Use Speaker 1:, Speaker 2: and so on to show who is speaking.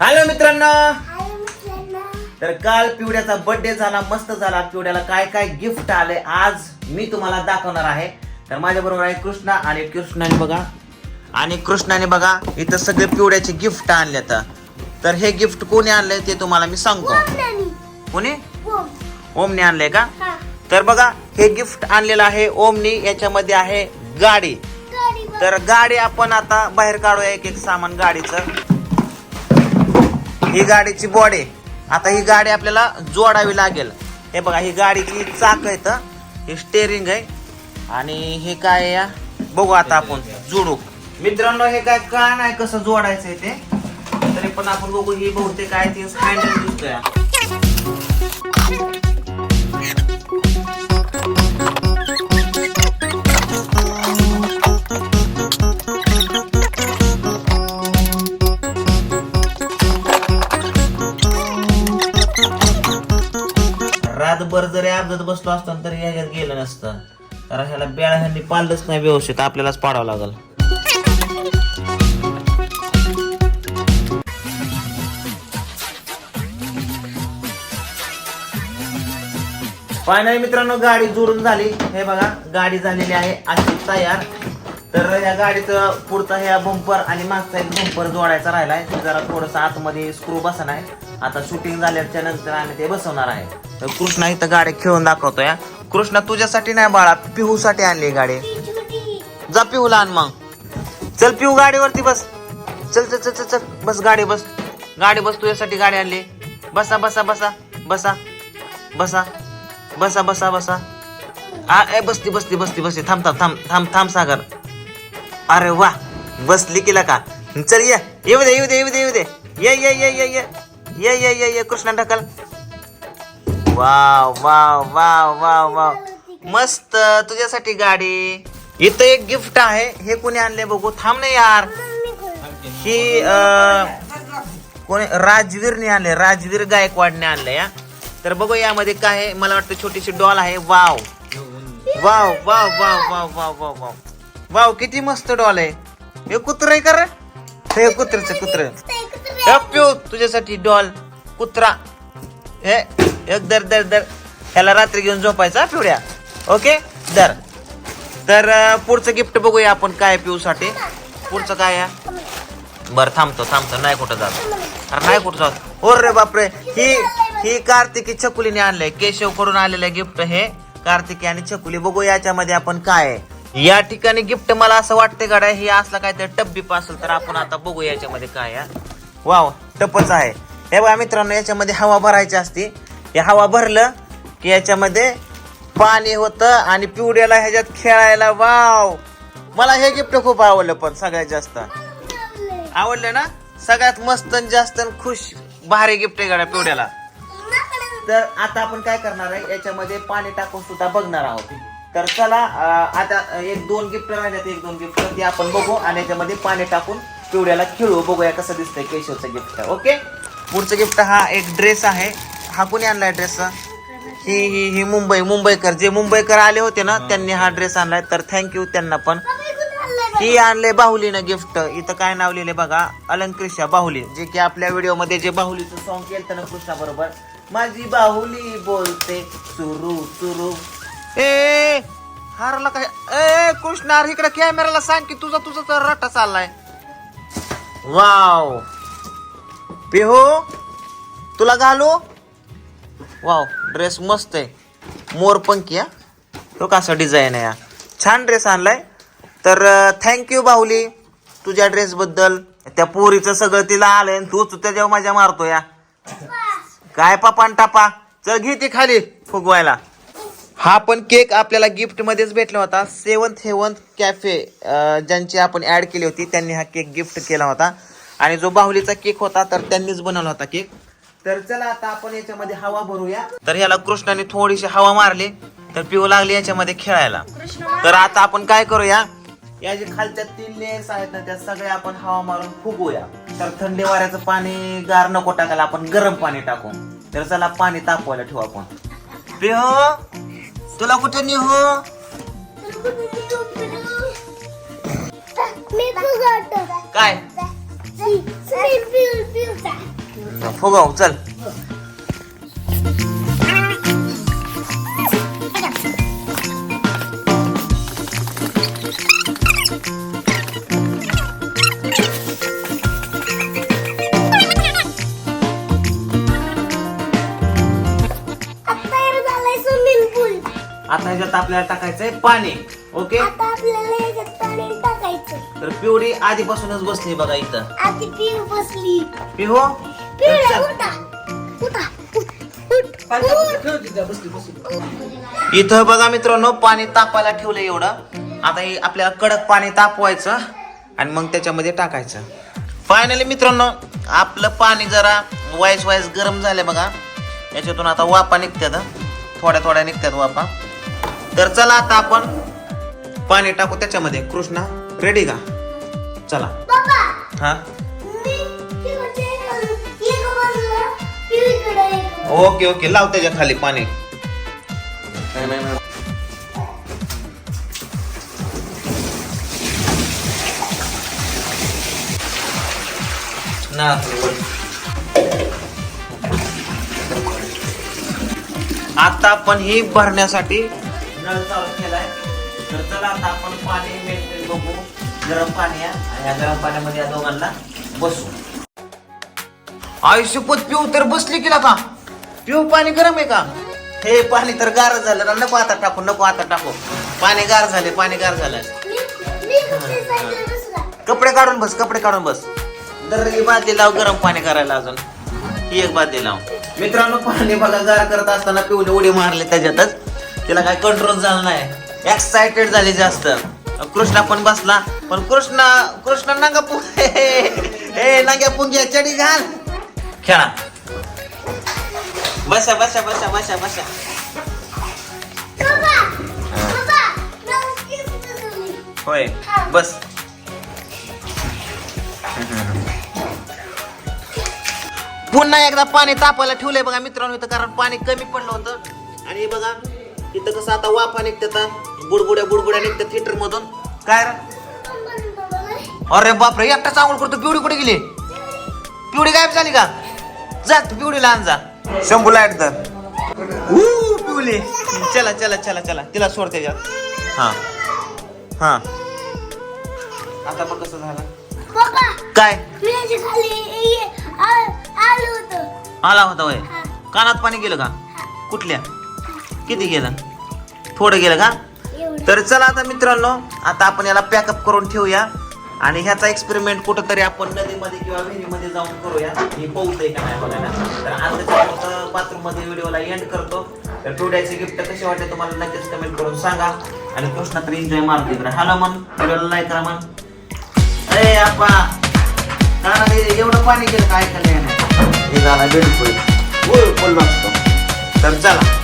Speaker 1: Hello मित्रांनो. तर काल पिवड्याचा बर्थडे झाला मस्त झाला. पिवड्याला काय काय गिफ्ट आले आज मी तुम्हाला दाखवणार आहे. तर माझ्या बरोबर आहे कृष्णा आणि कृष्णाने बघा. आणि कृष्णाने बघा इथं सगळे पिवड्याचे गिफ्ट आणले तर हे गिफ्ट कोणी आणलंय ते तुम्हाला मी सांगतो. कोणी? ओमने आणलंय का? तर बघा हे गिफ्ट आणलेलं आहे ओमनी. याच्यामध्ये आहे गाडी. तर गाडी आपण आता बाहेर काढूया एक एक सामान गाडीचं. ही गाडीची बॉडी आता ही गाडी आपल्याला जोडावी लागेल. हे बघा ही गाडीची चाक आहेत हे स्टेअरिंग आहे. आणि हे काय या? बघू आता आपण. जोडू. मित्रांनो हे काय का नाही कसं जोडायचंय ते? तरी पण आपण बघू ही बहुतेक काय ते हँडल दिसतोय. रातभर जरी अपघात बसलो असताना तरी ह्याच्यात गेलं नसतं. तर ह्याला बेळा ह्यांनी पाळलंच नाही व्यवस्थित. आपल्यालाच पाडावं लागल. फायनली मित्रांनो गाडी जोडून झाली. हे बघा गाडी झालेली आहे अशी तयार. तर या गाडीचं पुढचा ह्या बंपर आणि मागचा एक बंपर जोडायचा राहिला आहे जरा थोडस आतमध्ये स्क्रू बसणार आहे. आता शूटिंग झाल्याच्यानंतर आम्ही ते बसवणार आहे. तर कृष्णा इथं गाड्या खेळून दाखवतोय कृष्णा तुझ्यासाठी नाही बाळा पिहू साठी आणली गाडी. जा पिहूला आण मग. चल पिहू गाडीवरती बस. चल चल चल चल चल. बस गाडी बस. गाडी बस तुझ्यासाठी गाडी आणली. बसा बसा बसा बसा बसा बसा बसा बसा. आ ए बसती बसती बसती बसती. थांब थांब थांब थांब थांब सागर. अरे वा बसली केला का चल ये. येऊ दे येऊ दे येऊ दे येऊ दे. ये ये ये ये ये. ये ये ये ये कृष्णा ढकल. Wow wow wow wow wow. मस्त तुझ्यासाठी गाडी. इथं एक गिफ्ट आहे. हे कोणी आणले बघू. थांब ना यार. ही कोणी राजवीरने आणले राजवीर गायकवाडने आणले या तर बघू यामध्ये काय आहे. मला वाटतं छोटीशी डॉल आहे. Wow. Wow wow wow wow wow wow wow. Wow किती मस्त डॉल आहे. हे कुत्र आहे का रे? हे कुत्रच कुत्र. तुझ्यासाठी डॉल कुत्रा. हे एक दर दर दर. ह्याला रात्री घेऊन झोपायचा पिवड्या ओके? दर. तर पुढचं गिफ्ट बघूया आपण काय पिऊ साठी पुढचं काय आहे? बरं थांबतो थांबतो. नाही कुठं जात. अरे नाही कुठं जात. हो रे बापरे. ही ही कार्तिकी छकुलीने आणलंय. केशव करून आलेलं गिफ्ट हे कार्तिकी आणि छकुली. बघू याच्यामध्ये आपण काय आहे. या ठिकाणी गिफ्ट मला असं वाटतंय गाड्या हे असला तर टब्बी असेल तर आपण आता बघू याच्यामध्ये काय आहे. वाव टपच आहे. हे बघा मित्रांनो याच्यामध्ये हवा भरायची असते. हे हवा भरलं की याच्यामध्ये पाणी होतं आणि पिवड्याला ह्याच्यात खेळायला वाव! मला हे गिफ्ट खूप आवडलं पण सगळ्यात जास्त. आवडलं ना? सगळ्यात मस्त आणि जास्त आणि खुश भारी गिफ्ट आहे गाड्या पिवड्याला. तर आता आपण काय करणार आहे? याच्यामध्ये पाणी टाकून सुद्धा बघणार आहोत. तर चला आता एक दोन गिफ्ट राहिल्यात एक दोन गिफ्ट ते आपण बघू आणि याच्यामध्ये पाणी टाकून पिवड्याला खेळू. बघूया कसं दिसतंय केशवचं गिफ्ट ओके? पुढचं गिफ्ट हा एक ड्रेस आहे. हा कोणी आणलाय ड्रेस ही ही ही मुंबई मुंबईकर. जे मुंबईकर आले होते ना त्यांनी हा ड्रेस आणलाय. तर थँक्यू त्यांना पण. ही आणले बाहुलीनं गिफ्ट इथं काय नाव लिहिले बघा? अलंकृषा बाहुली. जे की आपल्या व्हिडिओमध्ये जे बाहुलीचं सॉन्ग केलं ना कृष्णा बरोबर. माझी बाहुली बोलते सुरू सुरू. ए हारला काय? ए कृष्णा इकडे कॅमेराला सांग की तुझा तुझा तर रट्टा चाललाय. वाव पिहो तुला घालू? वाव ड्रेस मस्त आहे. मोरपंखी हा? तो कसा डिझाईन आहे हा. छान ड्रेस आणलाय. तर थँक्यू बाहुली तुझ्या ड्रेसबद्दल त्या पोरीचं सगळं तिला आलंय आणि तूच त्याच्यावर माझ्या मारतो या काय पापान टापा? चल घे ती खाली फुगवायला. हा पण केक आपल्याला गिफ्ट मध्येच भेटला होता. सेवन्थ हेवन्थ कॅफे ज्यांची आपण ऍड केली होती त्यांनी हा केक गिफ्ट केला होता. आणि जो बाहुलीचा केक होता तर त्यांनीच बनवला होता केक. तर चला आता आपण याच्यामध्ये हवा भरूया. तर ह्याला कृष्णाने थोडीशी हवा मारली तर पिऊ लागली याच्यामध्ये खेळायला. तर आता आपण काय करूया? या जे खालच्या तीन लेयर्स आहेत ना त्या सगळ्या आपण हवा मारून फुगूया तर थंडी वाऱ्याचं पाणी गार नको टाकायला आपण गरम पाणी टाकू तर चला पाणी तापवायला ठेवू आपण. पिहो तुला कुठे नेहू काय? आता फुगव चल आता ह्याच्यात आपल्याला टाकायचंय पाणी ओके?
Speaker 2: आता आपल्याला पाणी टाकायचं
Speaker 1: तर पिवडी आधीपासूनच बसली बघा इथं.
Speaker 2: आधी पिऊ बसली.
Speaker 1: पिहो? इथं बघा मित्रांनो पाणी तापायला ठेवलं एवढं. आता हे आपल्याला कडक पाणी तापवायचं आणि मग त्याच्यामध्ये टाकायचं. फायनली मित्रांनो आपलं पाणी जरा वाईस वाईस गरम झालं बघा. याच्यातून आता वापा निघतात थोड्या थोड्या निघतात वापा तर चला आता आपण पाणी टाकू त्याच्यामध्ये. कृष्णा रेडी का? चला.
Speaker 2: बाबा.
Speaker 1: हा? ओके ओके लाव त्याच्याखाली पाणी. ना. आता आपण ही भरण्यासाठी नळ चालू केलाय. तर चला आता आपण पाणी मेल्ट बघू. गरम पाणी आहे. आणि या गरम पाण्यामध्ये या दोघांना बसू. आयुष्यपत पिऊ तर बसली की का पिऊ पाणी गरम आहे का? हे पाणी तर गार झालं ना नको आता टाकू नको आता टाकू. पाणी गार झाले पाणी गार झालं कपडे काढून बस कपडे काढून बस. दर बादली लाव गरम पाणी करायला अजून. ही एक बादली लाव. मित्रांनो पाणी बघा गार करत असताना पिऊने उडी मारले त्याच्यातच. तिला काय कंट्रोल झालं नाही. एक्साइटेड झाली जास्त. कृष्णा पण बसला. पण कृष्णा कृष्णा नंगा पु ए नंग्या पुंग्या चडी घाल. खेळा. बसा बसा बसा बसा बसा. होय बस. पुन्हा एकदा पाणी तापायला ठेवलंय बघा मित्रांनो इथं कारण पाणी कमी पडलं होतं. आणि हे बघा इथं कसं आता वाफा निघतात बुडबुड्या बुडबुड्या निघतात हिटर मधून. काय रे? अरे बापरे एकटा चांगलं करतो पिवडी कुठे गेली? पिवडी गायब झाली का? जा तू पिवडीला आण जा. शंभू लाइट तर ऊ, पिवली चला चला चला चला. तिला सोड त्याच्यात. हा. हा. आता मग कसं झालं. काय?
Speaker 2: मी याच्या खाली ये- आ- आलो होतो.
Speaker 1: आला होता वय. कानात पाणी गेलं का? कुठल्या? किती गेलं? थोडं गेलं का?
Speaker 2: एवढं.
Speaker 1: तर चला आता मित्रांनो आता आपण याला पॅकअप करून ठेवूया. आणि ह्याचा एक्सपेरिमेंट कुठंतरी आपण नदीमध्ये किंवा विहिरीमध्ये जाऊन करूया. हे पोहतंय का नाही बघायला. तर आजच्या बाथरूममध्ये व्हिडिओला एंड करतो. तर टुड्याचे गिफ्ट कसे वाटते तुम्हाला नक्कीच कमेंट करून सांगा. आणि कृष्णा तर एन्जॉय मारतो इकडे हॅलो मन. व्हिडिओला लाईक करा मन. अरे आपा एवढं पाणी गेलं काय ऐकायला नाही हे झाला असतो तर चला.